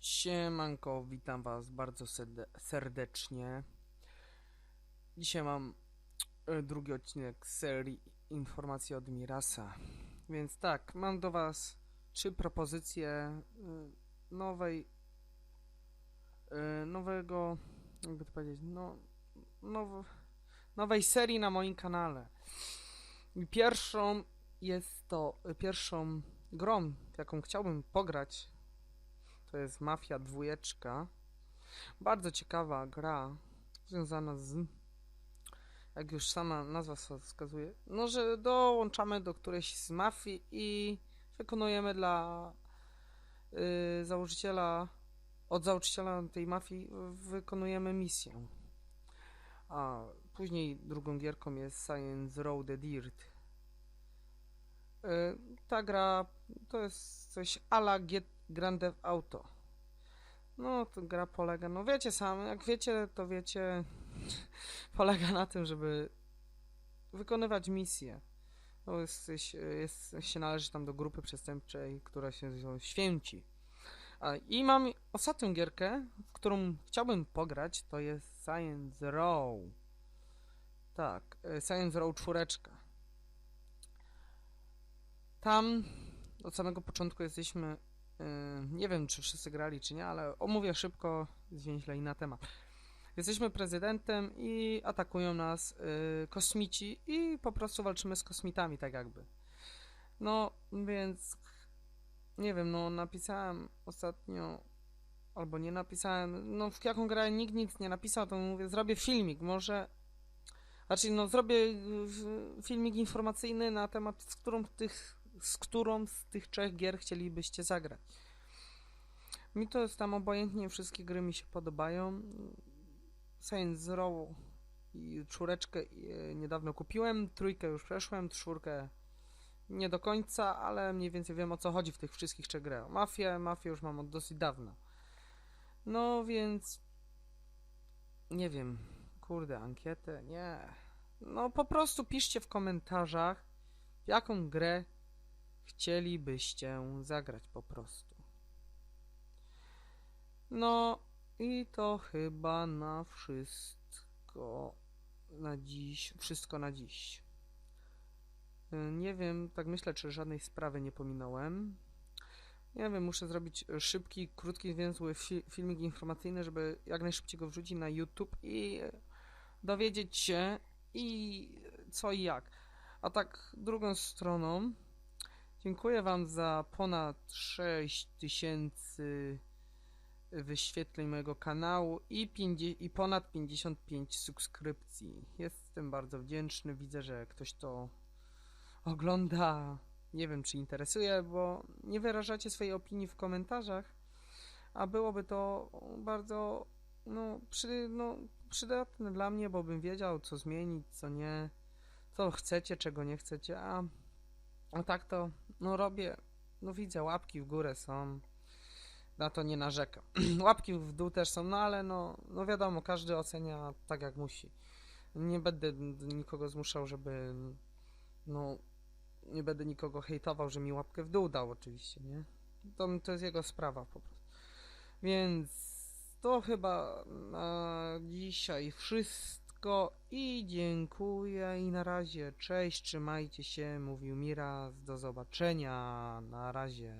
Siemanko, witam was bardzo serde- serdecznie. Dzisiaj mam e, drugi odcinek serii Informacji od Mirasa. Więc tak, mam do was trzy propozycje e, nowej e, nowego, jakby to powiedzieć, no now, nowej serii na moim kanale. Pierwszą jest to, pierwszą grą, jaką chciałbym pograć to jest Mafia dwójeczka. Bardzo ciekawa gra, związana z, jak już sama nazwa wska- wskazuje, no, że dołączamy do którejś z mafii i wykonujemy dla y, założyciela, od założyciela tej mafii wykonujemy misję. A później drugą gierką jest Science Row the Dirt. Y, ta gra to jest coś ala Get Grand Theft Auto. No, to gra polega, no wiecie sam, jak wiecie, to wiecie, polega na tym, żeby wykonywać misje. No, jesteś, jest, się należy tam do grupy przestępczej, która się Święci. I mam ostatnią gierkę, w którą chciałbym pograć, to jest Science Row. Tak, e, Science Row czwóreczka. Tam od samego początku jesteśmy Nie wiem, czy wszyscy grali, czy nie, ale omówię szybko, zwięźle i na temat. Jesteśmy prezydentem i atakują nas yy, kosmici i po prostu walczymy z kosmitami, tak jakby. No, więc nie wiem, no napisałem ostatnio, albo nie napisałem, no w jaką grę nikt nic nie napisał, to mówię, zrobię filmik, może, znaczy no zrobię yy, filmik informacyjny na temat, z którą tych z którą z tych trzech gier chcielibyście zagrać. Mi to jest tam obojętnie, wszystkie gry mi się podobają. Science Row i czwóreczkę e, niedawno kupiłem, trójkę już przeszłem, czwórkę nie do końca, ale mniej więcej wiem o co chodzi w tych wszystkich trzech grach. Mafię, mafię już mam od dosyć dawna. No więc nie wiem, kurde, ankietę, nie. No po prostu piszcie w komentarzach, jaką grę chcielibyście zagrać po prostu. No i to chyba na wszystko na dziś, wszystko na dziś. Nie wiem, tak myślę, czy żadnej sprawy nie pominąłem. Nie wiem, muszę zrobić szybki, krótki, zwięzły fi filmik informacyjny, żeby jak najszybciej go wrzucić na YouTube i dowiedzieć się i co i jak. A tak drugą stroną Dziękuję Wam za ponad 6000 wyświetleń mojego kanału i, 50, i ponad 55 subskrypcji. Jestem bardzo wdzięczny. Widzę, że ktoś to ogląda. Nie wiem, czy interesuje, bo nie wyrażacie swojej opinii w komentarzach, a byłoby to bardzo no, przy, no, przydatne dla mnie, bo bym wiedział, co zmienić, co nie, co chcecie, czego nie chcecie, a a tak to, no robię, no widzę, łapki w górę są, na to nie narzekam. łapki w dół też są, no ale no, no wiadomo, każdy ocenia tak jak musi. Nie będę nikogo zmuszał, żeby, no, nie będę nikogo hejtował, że mi łapkę w dół dał oczywiście, nie? To, to jest jego sprawa po prostu. Więc to chyba na dzisiaj wszystko i dziękuję i na razie. Cześć, trzymajcie się, mówił Miraz. Do zobaczenia. Na razie.